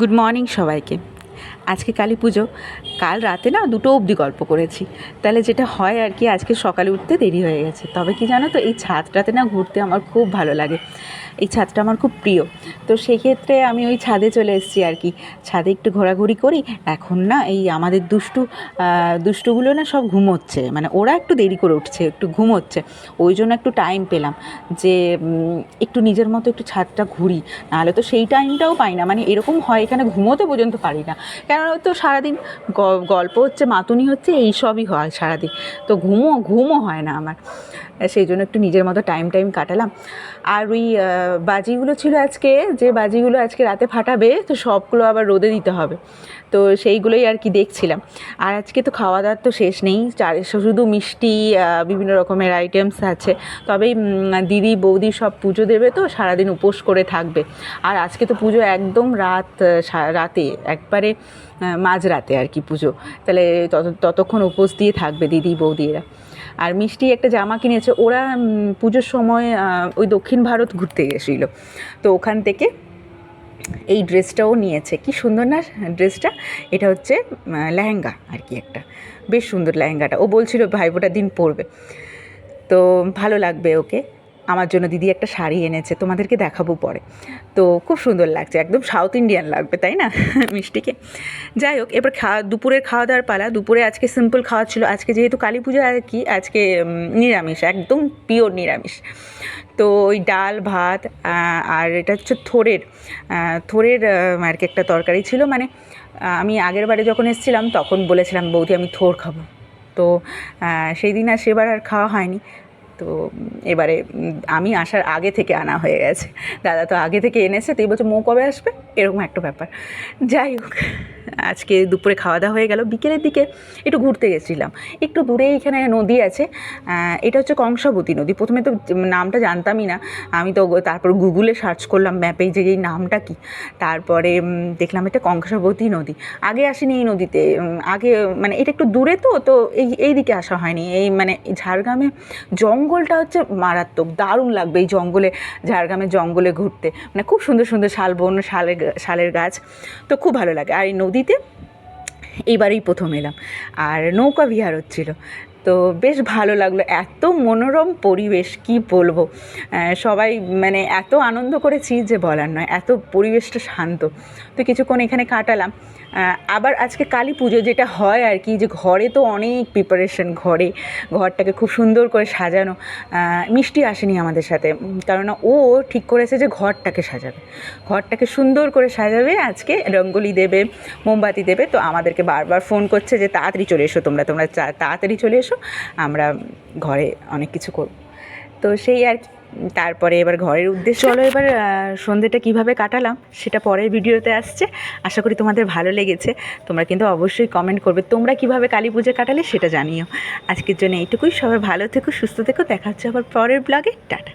Good morning সবাইকে। আজকে কালী পুজো। কাল রাতে না দুটো অবধি গল্প করেছি। তাহলে যেটা হয় আর কি, আজকে সকালে উঠতে দেরি হয়ে গেছে। তবে কি জানো তো, এই ছাদটাতে না ঘুরতে আমার খুব ভালো লাগে। এই ছাদটা আমার খুব প্রিয়। তো সেক্ষেত্রে আমি ওই ছাদে চলে এসেছি আর কি। ছাদে একটু ঘোরাঘুরি করি। এখন না এই আমাদের দুষ্টু দুষ্টুগুলো না সব ঘুমোচ্ছে। মানে ওরা একটু দেরি করে উঠছে, একটু ঘুমোচ্ছে। ওই জন্য একটু টাইম পেলাম যে একটু নিজের মতো একটু ছাদটা ঘুরি। নাহলে তো সেই টাইমটাও পাই না। মানে এরকম হয় এখানে ঘুমোতে পর্যন্ত পারি না। কেননা ওই তো সারাদিন গল্প হচ্ছে, মাতুনি হচ্ছে এই সবই হয় সারাদিন। তো ঘুমও ঘুমও হয় না আমার। সেই জন্য একটু নিজের মতো টাইম টাইম কাটালাম। আর ওই বাজিগুলো ছিল আজকে, যে বাজিগুলো আজকে রাতে ফাটাবে, তো সবগুলো আবার রোদে দিতে হবে। তো সেইগুলোই আর কি দেখছিলাম। আর আজকে তো খাওয়া দাওয়ার তো শেষ নেই। চার, শুধু মিষ্টি বিভিন্ন রকমের আইটেমস আছে। তবে দিদি, বৌদি সব পুজো দেবে তো, সারাদিন উপোস করে থাকবে। আর আজকে তো পুজো একদম রাত রাতে। একবারে মাঝরাতে আর কি পুজো। তাহলে তত, ততক্ষণ উপোস দিয়ে থাকবে দিদি বৌদিরা আর মিষ্টি একটা জামা কিনেছে, ওরা পুজোর সময় ওই দক্ষিণ ভারত ঘুরতে গেছিল। তো ওখান থেকে এই ড্রেসটাও নিয়েছে। কি সুন্দর না ড্রেসটা? এটা হচ্ছে লেহেঙ্গা আর কি একটা। বেশ সুন্দর লেহেঙ্গাটা। ও বলছিল ভাইফোঁটার দিন পরবে। তো ভালো লাগবে ওকে। আমার জন্য দিদি একটা শাড়ি এনেছে, তোমাদেরকে দেখাবো পরে। তো খুব সুন্দর লাগছে, একদম সাউথ ইন্ডিয়ান লাগবে, তাই না? মিষ্টিকে। যাই হোক, এবার খাওয়া, দুপুরের খাওয়া দাওয়ার পালা। দুপুরে আজকে সিম্পল খাওয়া ছিল। আজকে যেহেতু কালী পুজো আর কি, আজকে নিরামিষ, একদম পিওর নিরামিষ। তো ওই ডাল, ভাত আর এটা হচ্ছে থোরের। থোরের আর কি একটা তরকারি ছিল। মানে আমি আগের বারে যখন এসেছিলাম, তখন বলেছিলাম, বৌদি, আমি থোর খাব। তো সেই দিন আর সেবার আর খাওয়া হয়নি। তো এবারে আমি আসার আগে থেকে আনা হয়ে গেছে। দাদা তো আগে থেকে এনেছে, তো এই মো মৌ কবে আসবে? এরকম একটা ব্যাপার। যাই হোক। আজকে দুপুরে খাওয়া দাওয়া হয়ে গেল। বিকেলের দিকে একটু ঘুরতে গেছিলাম। একটু দূরে এখানে নদী আছে। এটা হচ্ছে কংসাবতী নদী। প্রথমে তো নামটা জানতামই না। আমি তো তারপর গুগলে সার্চ করলাম ম্যাপে যে এই নামটা কি। তারপরে দেখলাম এটা কংসাবতী নদী। আগে আসিনি এই নদীতে। আগে মানে এটা একটু দূরে তো তো এই এই দিকে আসা হয়নি। এই মানে ঝাড়গ্রামে জঙ্গলটা হচ্ছে মারাত্মক, দারুণ লাগবে এই জঙ্গলে ঝাড়গ্রামের জঙ্গলে ঘুরতে। মানে খুব সুন্দর সুন্দর শাল বন শালের শালের গাছ। তো খুব ভালো লাগে। আর এই নদীতে এইবারেই প্রথম এলাম। আর নৌকা বিহার হচ্ছিল। তো বেশ ভালো লাগল। এত মনোরম পরিবেশ, কি বলব? সবাই মানে এত আনন্দ করেছি যে বলার নয়, এত পরিবেশটা শান্ত। তো কিছুক্ষণ এখানে কাটালাম। আবার আজকে কালী পুজো যেটা হয় আর কি, যে ঘরে তো অনেক প্রিপারেশন ঘরে ঘরটাকে খুব সুন্দর করে সাজানো। মিষ্টি আসেনি আমাদের সাথে কারণ ও ঠিক করেছে যে ঘরটাকে সাজাবে। ঘরটাকে সুন্দর করে সাজাবে আজকে, রঙ্গোলি দেবে, মোমবাতি দেবে। তো আমাদেরকে বারবার ফোন করছে যে তাড়াতাড়ি চলে এসো তোমরা তোমরা তাড়াতাড়ি চলে এসো। আমরা ঘরে অনেক কিছু করব। তো সেই আর কি। তারপরে এবার ঘরের উদ্দেশ্য হলো এবার সন্ধ্যেটা কীভাবে কাটালাম সেটা পরের ভিডিওতে আসছে। আশা করি তোমাদের ভালো লেগেছে। তোমরা কিন্তু অবশ্যই কমেন্ট করবে, তোমরা কীভাবে কালী পুজো কাটালে সেটা জানিও। আজকের জন্য এইটুকুই। সবাই ভালো থেকো, সুস্থ থেকো। দেখা হচ্ছে আবার পরের ব্লগে টাটা।